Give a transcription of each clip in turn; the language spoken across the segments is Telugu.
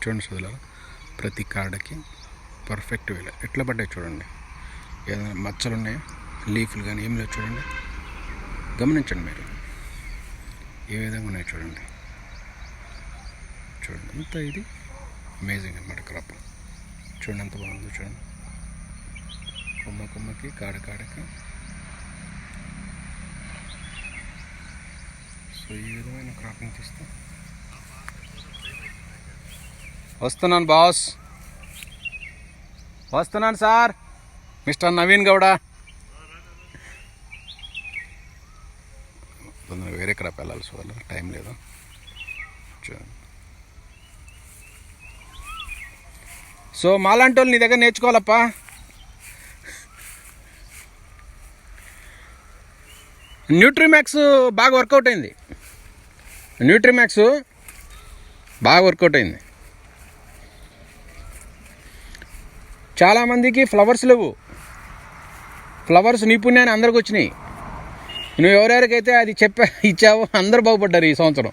చూడండి సోదరుల ప్రతి కాడకి పర్ఫెక్ట్ వేల. ఎట్లా పడ్డాయి చూడండి. ఏదైనా మచ్చలు ఉన్నాయా లీఫ్లు కానీ ఏం లేవు చూడండి. గమనించండి మీరు. ఏ విధంగా ఉన్నాయి చూడండి. చూడండి అంత ఇది అమేజింగ్ అనమాట క్రాప్ చూడండి ఎంత బాగుందో చూడండి. కొమ్మ కొమ్మకి కాడ కాడకి. సో ఈ విధమైన క్రాపింగ్ తీస్తాం వస్తున్నాను బాస్. వస్తున్నాను సార్. మిస్టర్ నవీన్ గౌడ. తొందరగా వేరే క్రాప్ వెళ్ళాల్సి వల్ల టైం లేదు. చూడండి సో మాలాంటి వాళ్ళు నీ దగ్గర నేర్చుకోవాలప్పా? న్యూట్రిమ్యాక్స్ బాగా వర్కౌట్ అయింది. న్యూట్రిమ్యాక్స్ బాగా వర్కౌట్ అయింది. చాలామందికి ఫ్లవర్స్ లేవు. ఫ్లవర్స్ నిపుణ్యాన్ని అందరికి వచ్చినాయి. నువ్వు ఎవరెవరికైతే అది చెప్పా ఇచ్చావో అందరు బాగుపడ్డారు ఈ సంవత్సరం.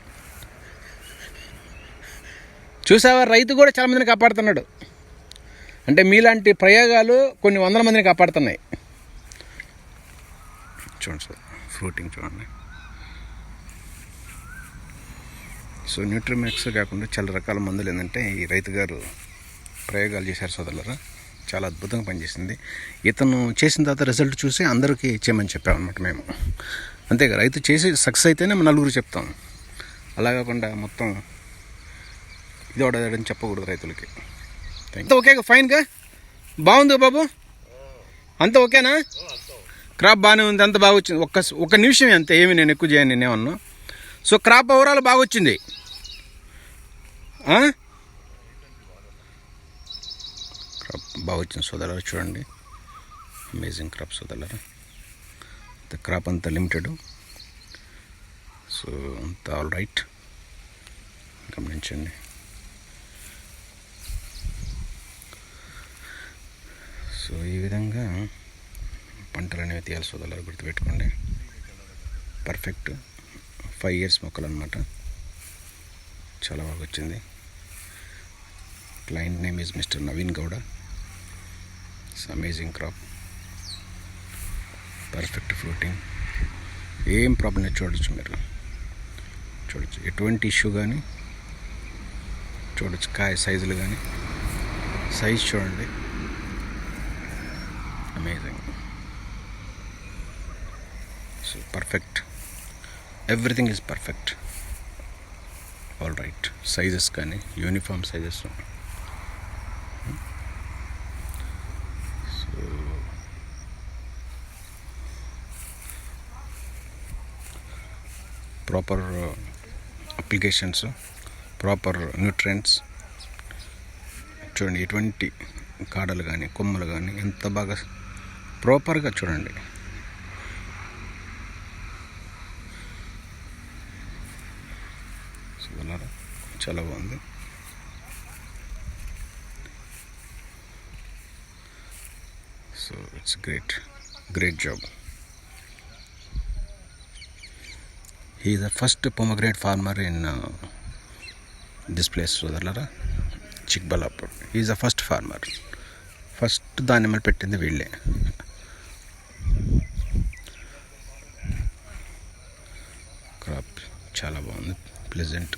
చూసావా? రైతు కూడా చాలా మందిని కాపాడుతున్నాడు. అంటే మీలాంటి ప్రయోగాలు కొన్ని వందల మందిని కాపాడుతున్నాయి. చూడండి సార్ ఫ్రూటింగ్ చూడండి. సో న్యూట్రిమిక్స్ కాకుండా చాలా రకాల మందులు ఏంటంటే ఈ రైతు గారు ప్రయోగాలు చేశారు సోదరులరా. చాలా అద్భుతంగా పనిచేసింది. ఇతను చేసిన తర్వాత రిజల్ట్ చూసి అందరికీ చేయమని చెప్పామన్నమాట మేము. అంతేగా రైతు చేసి సక్సెస్ అయితేనే మనం నలుగురు చెప్తాం. అలా కాకుండా మొత్తం ఇది ఒకటి చెప్పకూడదు రైతులకి. అంతా ఓకే ఫైన్గా బాగుంది బాబు? అంతా ఓకేనా? క్రాప్ బాగానే ఉంది అంత బాగా వచ్చింది. ఒక్క ఒక నిమిషం అంతే ఏమి నేను ఎక్కువ చేయను నేనేమన్నా. సో క్రాప్ ఓవరాల్ బాగా వచ్చింది ఆ? క్రాప్ బాగా వచ్చింది సోదరులు చూడండి. అమేజింగ్ క్రాప్ సోదరులరా ద క్రాప్ అంతా లిమిటెడ్ సో అంత ఆల్ రైట్ గమనించండి. సో ఈ విధంగా పంటలు అనేవి తీయాలి సోదరులు గుర్తుపెట్టుకోండి. పర్ఫెక్ట్ ఫైవ్ ఇయర్స్ మొక్కలు అనమాట చాలా బాగా వచ్చింది. Client name is mister Naveen Gowda it's amazing crop perfect fruiting ఏం ప్రాబ్లం చూడొచ్చు మీరు. చూడొచ్చు. ఎటువంటి ఇష్యూ కానీ చూడొచ్చు. కాయ సైజులు కానీ సైజ్ చూడండి. Amazing so perfect everything is perfect all right sizes కానీ uniform sizes so proper applications proper nutrients చూడండి ఎటువంటి కాడలు కానీ కొమ్మలు కానీ ఎంత బాగా ప్రాపర్గా చూడండి. చాలా బాగుంది. So it's great great job he the first pomegranate farmer in this place సోదరులరా. Chikballapur. Is the first farmer first దానిమ్మలు పెట్టింది వీళ్ళే. క్రాప్ చాలా బాగుంది. ప్లెజెంట్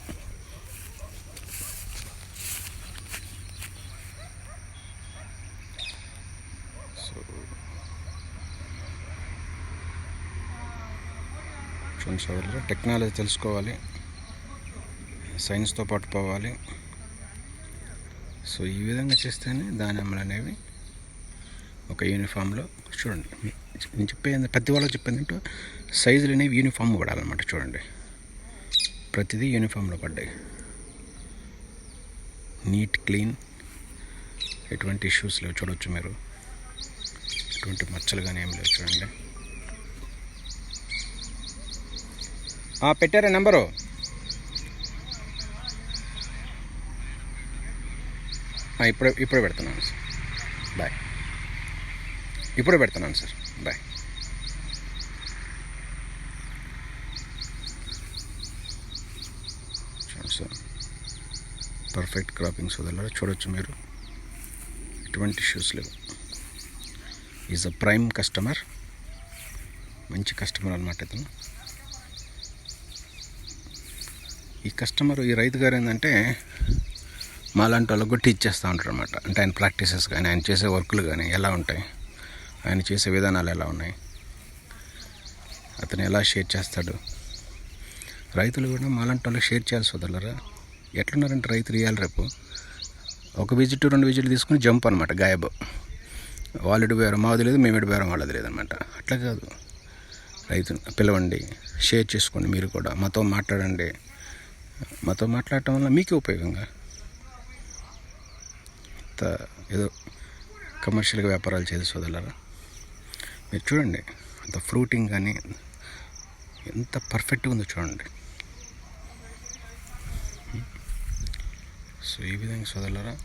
సో చూడండి సోదరులు టెక్నాలజీ తెలుసుకోవాలి. సైన్స్తో పాటు పోవాలి. సో ఈ విధంగా చేస్తేనే దానిమ్మలు అనేవి ఒక యూనిఫామ్లో చూడండి. నేను చెప్పేది ప్రతి వాళ్ళకి చెప్పేది ఏంటో సైజులు అనేవి యూనిఫామ్ పడాలన్నమాట చూడండి. ప్రతిదీ యూనిఫామ్లో పడ్డాయి. నీట్ క్లీన్ ఎటువంటి ఇష్యూస్ లేవు. చూడవచ్చు మీరు. ఎటువంటి మచ్చలు కానీ ఏం లేవు చూడండి. పెట్టారా నెంబరు? ఇప్పుడే ఇప్పుడే పెడుతున్నాను సార్. బాయ్. ఇప్పుడే పెడుతున్నాను సార్. బాయ్. చూడండి సార్. పర్ఫెక్ట్ క్రాపింగ్ సోదరులారా చూడొచ్చు మీరు. ఎటువంటి ఇష్యూస్ లేవు. ఈజ్ అ ప్రైమ్ కస్టమర్ మంచి కస్టమర్ అనమాట ఇతను. ఈ కస్టమర్ ఈ రైతు గారు ఏంటంటే మాలాంటి వాళ్ళకు కూడా టీచ్ చేస్తూ ఉంటారు అనమాట అంటే ఆయన ప్రాక్టీసెస్ కానీ ఆయన చేసే వర్కులు కానీ ఎలా ఉంటాయి? ఆయన చేసే విధానాలు ఎలా ఉన్నాయి? అతను ఎలా షేర్ చేస్తాడు? రైతులు కూడా మాలాంటి వాళ్ళకి షేర్ చేయాల్సి వదలరా ఎట్లున్నారంటే రైతులు రియాలి రేపు? ఒక విజిట్ రెండు విజిట్లు తీసుకుని జంప్ అనమాట గాయబ్. వాళ్ళు ఇడిపోయారు మాది లేదు మేము ఇడిపోయారు వాళ్ళది లేదనమాట అట్లా కాదు. రైతు పిలవండి షేర్ చేసుకోండి మీరు కూడా. మాతో మాట్లాడండి. మాతో మాట్లాడటం వల్ల మీకే ఉపయోగంగా? అంత ఏదో కమర్షియల్గా వ్యాపారాలు చేసి సోదరులారా? మీరు చూడండి అంత ఫ్రూటింగ్ కానీ ఎంత పర్ఫెక్ట్గా ఉందో చూడండి. సో ఈ విధంగా సోదరులారా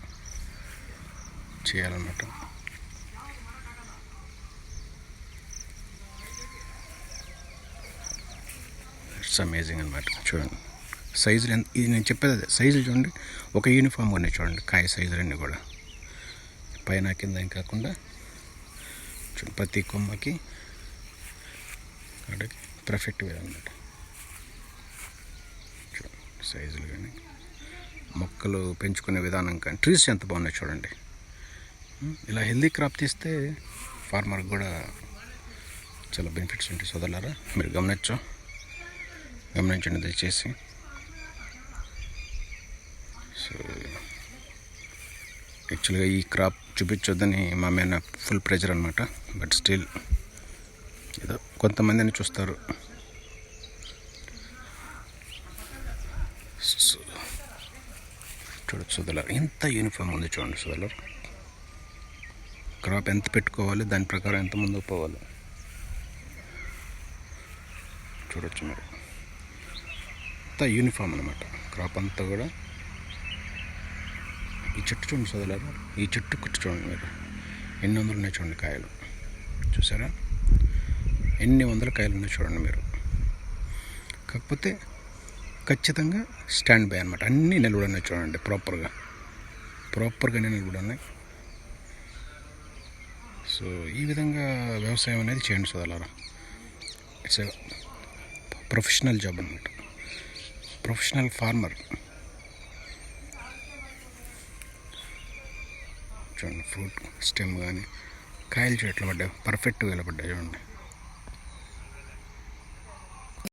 చేయాలన్నమాట. ఇట్స్ అమేజింగ్ అనమాట చూడండి. సైజులు ఎంత ఇది నేను చెప్పేది అదే. సైజులు చూడండి. ఒక యూనిఫామ్ ఉన్నాయి చూడండి. కాయ సైజులన్నీ కూడా. పైన కింద ఏం కాకుండా చూడండి ప్రతి కొమ్మకి అక్కడికి పర్ఫెక్ట్ వే అనమాట చూడండి సైజులు కానీ మొక్కలు పెంచుకునే విధానం కానీ ట్రీస్ ఎంత బాగున్నాయి చూడండి. ఇలా హెల్దీ క్రాప్ తీస్తే ఫార్మర్కి కూడా చాలా బెనిఫిట్స్ ఉంటాయి సోదరులారా. మీరు గమనించు గమనించండి దయచేసి. సో యాక్చువల్గా ఈ క్రాప్ చూపించొద్దని మా మీద ఫుల్ ప్రెజర్ అనమాట బట్ స్టిల్ ఏదో కొంతమందిని చూస్తారు. సో చూడొచ్చు ఎంత యూనిఫామ్ ఉంది చూడండి సోదరులారా క్రాప్ ఎంత పెట్టుకోవాలి దాని ప్రకారం ఎంత ముందుకు పోవాలి. చూడొచ్చు మరి. అంతా యూనిఫామ్ అనమాట క్రాప్ అంతా కూడా ఈ చెట్టు చూడండి సోదరులారా ఈ చెట్టు కుట్టు చూడండి మీరు. ఎన్ని వందలు ఉన్నాయి చూడండి కాయలు. చూసారా? ఎన్ని వందల కాయలు ఉన్నాయి చూడండి మీరు. కాకపోతే ఖచ్చితంగా స్టాండ్ బై అనమాట అన్నీ నిలబడినాయి చూడండి ప్రాపర్గా. ప్రాపర్గానే నిలబడినాయి ఉన్నాయి. సో ఈ విధంగా వ్యవసాయం అనేది చేయండి సోదరులారా. ఇట్స్ ప్రొఫెషనల్ జాబ్ అనమాట ప్రొఫెషనల్ ఫార్మర్ చూడండి ఫ్రూట్ స్టెమ్ కానీ కాయలు చెట్లు పడ్డాయి పర్ఫెక్ట్గా నిలబడ్డాయి చూడండి.